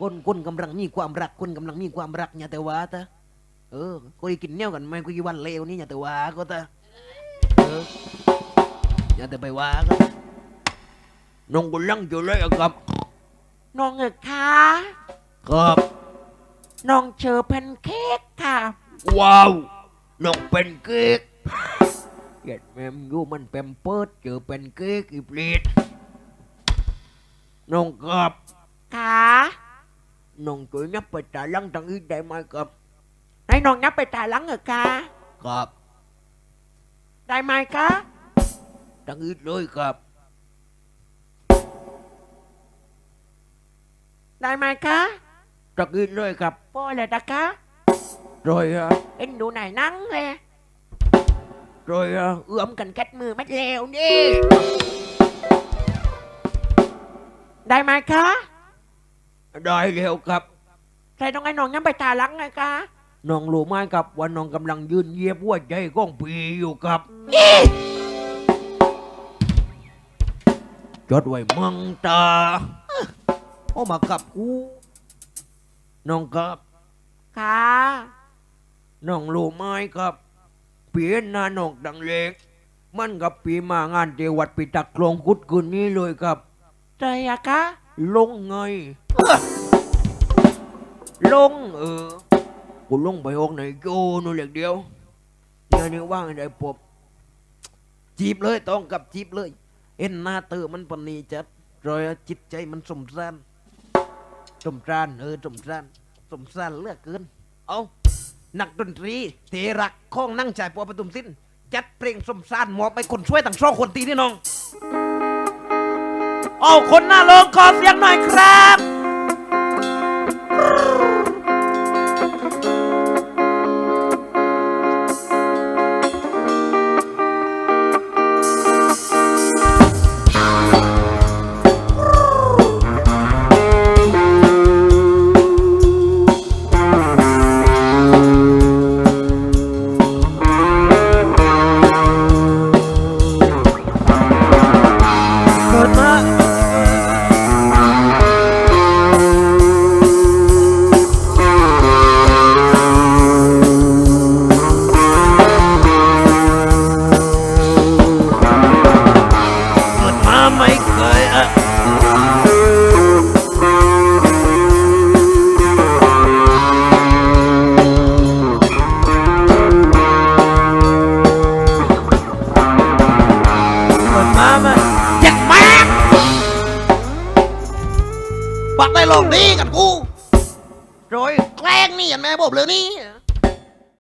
คนคนกำลังมีความรักคนกำลังมีความรักอย่าแต่ว่าตะเออคุยกินเหนี้ยวกันไหมคุยวันเลวนี่อย่าแต่ว่าก็ตะเอออย่าแต่ไปว่าก็น้องกุลังอยู่เลยอะครับน้องเอกคะครับน้องเชอแพนเค้กค่ะ ว้าวน้องเป็นเค้กเห็ดแมมยูมันเป็นเปิดเจอเป็นเค้กอีปลีดน้องครับค่ะ น้องช่วยนับไปตาลังทางอีกได้ไหมครับให้น้องนับไปถ่ายหลังเอกคะครับได้ไหมคะทางอีกเลยครับได้ไหมคะทางอีกเลยครับพ่อเลยนะคะรอยอะเอ็นดูไหนอยนั่งเลย ไม่เลวนี่ได้ไหมคะได้แล้วครับใครต้องให้น้องนับไปถ่ายหลังไงคะน้องรู้ไหมครับว่าน้องกำลังยืนเหยียบหัวใจของปีอยู่ครับจดไว้มังตาโอ้มากับกูน้องครับค่ะน้องรู้ไหมครับเปลี่ยนหน้าน้องดังเล็ก มันกับปีมางานเจวัดปีตักโครงกุดคืนนี้เลยครับใจอะคะ ลงไง ลงเออ กูลงไปห้องไหนโจนู่นเหล็กเดียวเนี่ยนี่ว่างไอ้ปบจีบเลยต้องกับจีบเลย เอ็นหน้าเตอมันปนีจัดรอยจิตใจมันสมสานสมสานเออสมสานสมสานเลือกเกิน เอานักดนตรีเทรักข้องนั่งจ่ายปัวประตุมสิ้น จัดเพลงสมสานหมอบไปคนช่วยต่างช่องคนตีนี่น้อง เอาคนหน้าลงขอเสียงหน่อยครับ เกิดมาไม่อยากมากบักได้ลงดีกันกูโดยแกล้งนี่เห็นไหมบอกเลยนี่